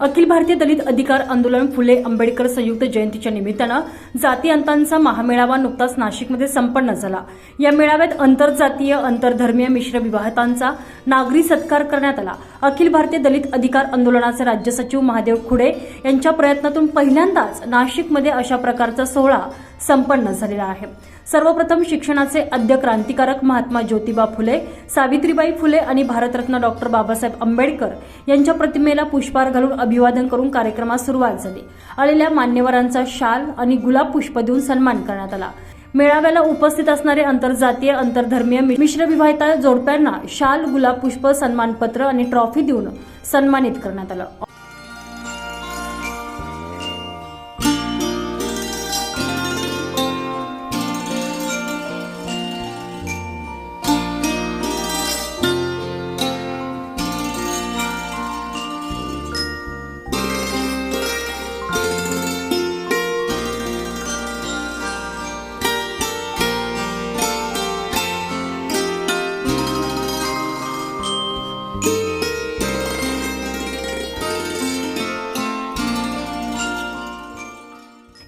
अखिल भारतीय दलित अधिकार आंदोलन फुले आंबेडकर संयुक्त जयंतीच्या निमित्तानं जाती अंतांचा महामेळावा नुकताच नाशिकमध्ये संपन्न झाला. या मेळाव्यात आंतरजातीय आंतरधर्मीय मिश्र विवाहितांचा नागरी सत्कार करण्यात आला. अखिल भारतीय दलित अधिकार आंदोलनाचे राज्य सचिव महादेव खुडे यांच्या प्रयत्नातून पहिल्यांदाच नाशिकमध्ये अशा प्रकारचा सोहळा संपन्न झालेला आहे. सर्वप्रथम शिक्षणाचे आद्य क्रांतिकारक महात्मा ज्योतिबा फुले सावित्रीबाई फुले आणि भारतरत्न डॉक्टर बाबासाहेब आंबेडकर यांच्या प्रतिमेला पुष्पहार घालून अभिवादन करून कार्यक्रमास सुरुवात झाली. आलेल्या मान्यवरांचा शाल आणि गुलाब पुष्प देऊन सन्मान करण्यात आला. मेळाव्याला उपस्थित असणारे आंतरजातीय आंतरधर्मीय मिश्र विवाहिता जोडप्यांना शाल गुलाब पुष्प सन्मानपत्र आणि ट्रॉफी देऊन सन्मानित करण्यात आलं.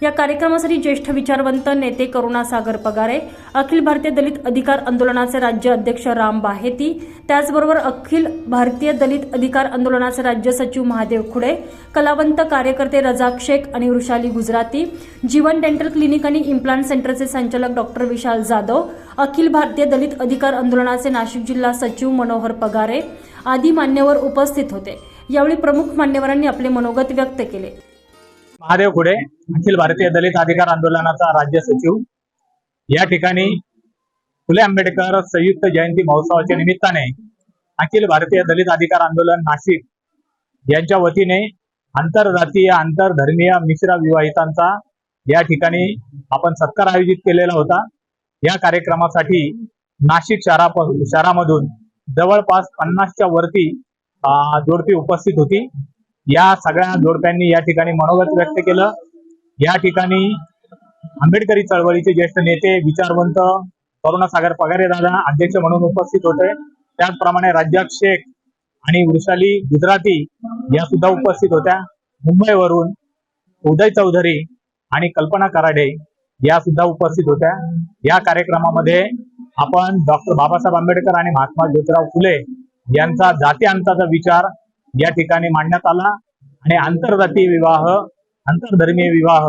या कार्यक्रमासाठी ज्येष्ठ विचारवंत नेते करुणासागर पगारे अखिल भारतीय दलित अधिकार आंदोलनाचे राज्य अध्यक्ष राम बाहेती त्याचबरोबर अखिल भारतीय दलित अधिकार आंदोलनाचे राज्य सचिव महादेव खुडे कलावंत कार्यकर्ते रजाक शेख आणि वृषाली गुजराती जीवन डेंटल क्लिनिक आणि इम्प्लांट सेंटरचे संचालक डॉक्टर विशाल जाधव अखिल भारतीय दलित अधिकार आंदोलनाचे नाशिक जिल्हा सचिव मनोहर पगारे आदी मान्यवर उपस्थित होते. यावेळी प्रमुख मान्यवरांनी आपले मनोगत व्यक्त केले. महादेव खुडे अखिल भारतीय दलित अधिकार आंदोलनाचा राज्य सचिव. या ठिकाणी फुले आंबेडकर संयुक्त जयंती महोत्सवाच्या निमित्ताने अखिल भारतीय दलित अधिकार आंदोलन नाशिक यांच्या वतीने आंतरजातीय आंतरधर्मीय मिश्र विवाहितांचा या ठिकाणी आपण सत्कार आयोजित केलेला होता. या कार्यक्रमासाठी नाशिक शहरा शहरामधून जवळपास पन्नासच्या वरती जोडपी उपस्थित होती. या सगळ्या जोडप्यांनी या ठिकाणी मनोगत व्यक्त केलं. या ठिकाणी आंबेडकरी चळवळीचे ज्येष्ठ नेते विचारवंत करुणासागर पगारे दादा अध्यक्ष म्हणून उपस्थित होते. त्याचप्रमाणे राज्यात शेख आणि वृषाली गुजराती या सुद्धा उपस्थित होत्या. मुंबईवरून उदय चौधरी आणि कल्पना कराडे या सुद्धा उपस्थित होत्या. या कार्यक्रमामध्ये आपण डॉक्टर बाबासाहेब आंबेडकर आणि महात्मा ज्योतिराव फुले यांचा जाती अंताचा विचार या ठिकाणी मांडण्यात आला. आणि आंतरजातीय विवाह आंतरधर्मीय विवाह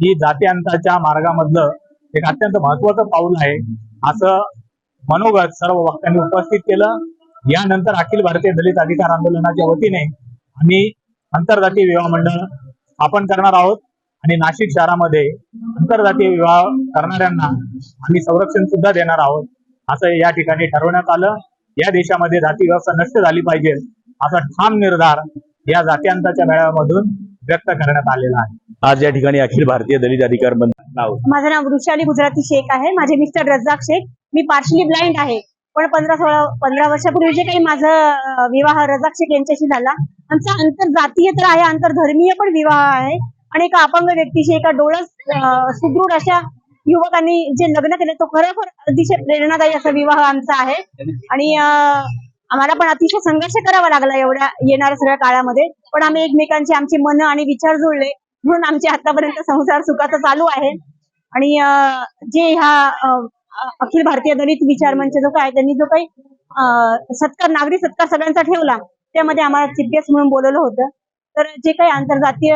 ही जाती अंताच्या मार्गामधलं एक अत्यंत महत्वाचं पाऊल आहे. असं मनोगत सर्व वक्त्यांनी उपस्थित केलं. यानंतर अखिल भारतीय दलित अधिकार आंदोलनाच्या वतीने आम्ही आंतरजातीय विवाह मंडळ स्थापन करणार आहोत. आणि नाशिक शहरामध्ये आंतरजातीय विवाह करणाऱ्यांना आम्ही संरक्षण सुद्धा देणार आहोत. असं या ठिकाणी ठरवण्यात आलं. या देशामध्ये जाती व्यवस्था नष्ट झाली पाहिजे. असा ठाम निर्धार या जात्यांताच्या मेळाव्यामधून व्यक्त करण्यात आलेला आहे. आज या ठिकाणी अखिल भारतीय दलित अधिकार नाव. माझं नाव वृषाली गुजराती शेख आहे. माझे मिस्टर रज्जाक शेख. मी पार्शली ब्लाइंड आहे. पण पंधरा सोळा पंधरा वर्षापूर्वी जे काही माझं विवाह रजाक शेख यांच्याशी झाला आमचा आंतरजातीय तर आहे आंतरधर्मीय पण विवाह आहे. आणि एका अपंग व्यक्तीशी एका डोळस सुदृढ अशा युवकांनी जे लग्न केले तो खरोखर अतिशय प्रेरणादायी असा विवाह आमचा आहे. आणि आम्हाला पण अतिशय संघर्ष करावा लागला एवढ्या येणाऱ्या सगळ्या काळामध्ये. पण आम्ही एकमेकांची आमचे मन आणि विचार जुळले. म्हणून आमचे आतापर्यंत संसार सुखाचा चालू आहे. आणि जे ह्या अखिल भारतीय दलित विचार मंच जो काय त्यांनी जो काही सत्कार नागरी सत्कार सगळ्यांचा ठेवला त्यामध्ये आम्हाला चिफ म्हणून बोलवलं होतं. तर जे काही आंतरजातीय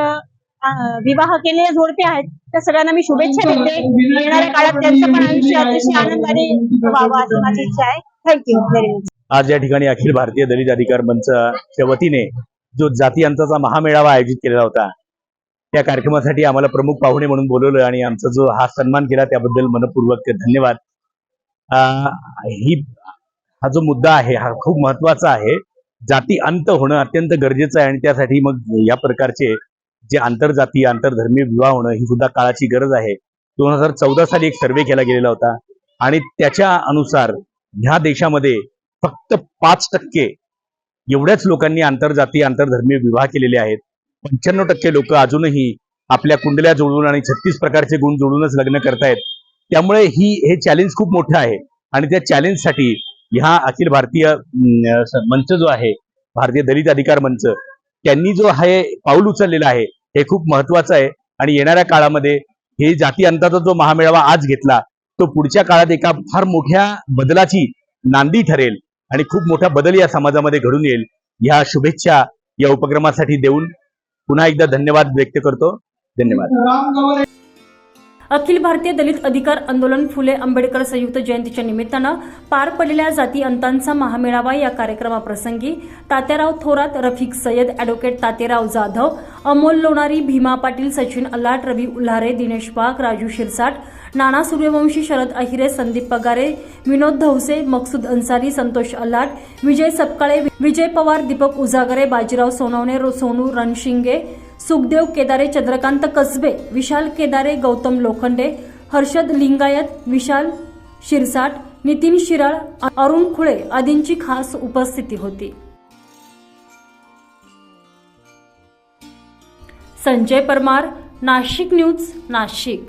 विवाह केलेले जोडपे आहेत त्या सगळ्यांना मी शुभेच्छा देते. येणाऱ्या काळात त्यांचं पण आयुष्य अतिशय आनंदाने व्हावं अशी माझी इच्छा आहे. थँक्यू व्हेरी मच आज या ठिकाणी अखिल भारतीय दलित अधिकार मंचच्या वतीने जो जाती अंताचा महामेळावा आयोजित केलेला होता त्या कार्यक्रमासाठी आम्हाला प्रमुख पाहुणे म्हणून बोलवलं आणि आमचा जो हा सन्मान केला त्याबद्दल मनपूर्वक धन्यवाद. ही हा जो मुद्दा आहे हा खूप महत्त्वाचा आहे. जाती अंत होणं अत्यंत गरजेचं आहे आणि त्यासाठी मग या प्रकारचे जे आंतरजातीय आंतरधर्मीय विवाह होणं ही सुद्धा काळाची गरज आहे. दोन हजार चौदा साली एक सर्वे केला गेलेला होता आणि त्याच्या अनुसार ह्या देशामध्ये फक्त पाच टक्के एवढ्याच लोकांनी आंतरजातीय आंतरधर्मीय विवाह केलेले आहेत. पंच्याण्णव टक्के लोक अजूनही आपल्या कुंडल्या जोडून आणि छत्तीस प्रकारचे गुण जोडूनच लग्न करतायत. त्यामुळे ही हे चॅलेंज खूप मोठं आहे. आणि त्या चॅलेंजसाठी ह्या अखिल भारतीय मंच जो आहे भारतीय दलित अधिकार मंच त्यांनी जो हे पाऊल उचललेलं आहे हे खूप महत्वाचं आहे. आणि येणाऱ्या काळामध्ये हे जाती अंताचा जो महामेळावा आज घेतला तो पुढच्या काळात एका फार मोठ्या बदलाची नांदी ठरेल. आणि खूप मोठा बदल या समाजामध्ये घडून येईल. ह्या शुभेच्छा या उपक्रमासाठी देऊन पुन्हा एकदा धन्यवाद व्यक्त करतो. धन्यवाद. अखिल भारतीय दलित अधिकार आंदोलन फुले आंबेडकर संयुक्त जयंतीच्या निमित्तानं पार पडलेल्या जाती अंतांचा महामेळावा या कार्यक्रमाप्रसंगी तात्याराव थोरात रफिक सय्यद अॅडव्होकेट तातेराव जाधव अमोल लोणारी भीमा पाटील सचिन अल्लाट रवी उल्हारे दिनेश वाघ राजू शिरसाट नाना सूर्यवंशी शरद अहिरे संदीप पगारे विनोद धवसे मकसूद अन्सारी संतोष अल्लाट विजय सपकाळे विजय पवार दीपक उजागरे बाजीराव सोनवणे सोनू रणशिंगे सुखदेव केदारे चंद्रकांत कसबे विशाल केदारे गौतम लोखंडे हर्षद लिंगायत विशाल शिरसाट नितीन शिराळ अरुण खुळे आदींची खास उपस्थिती होती. संजय परमार नाशिक न्यूज नाशिक.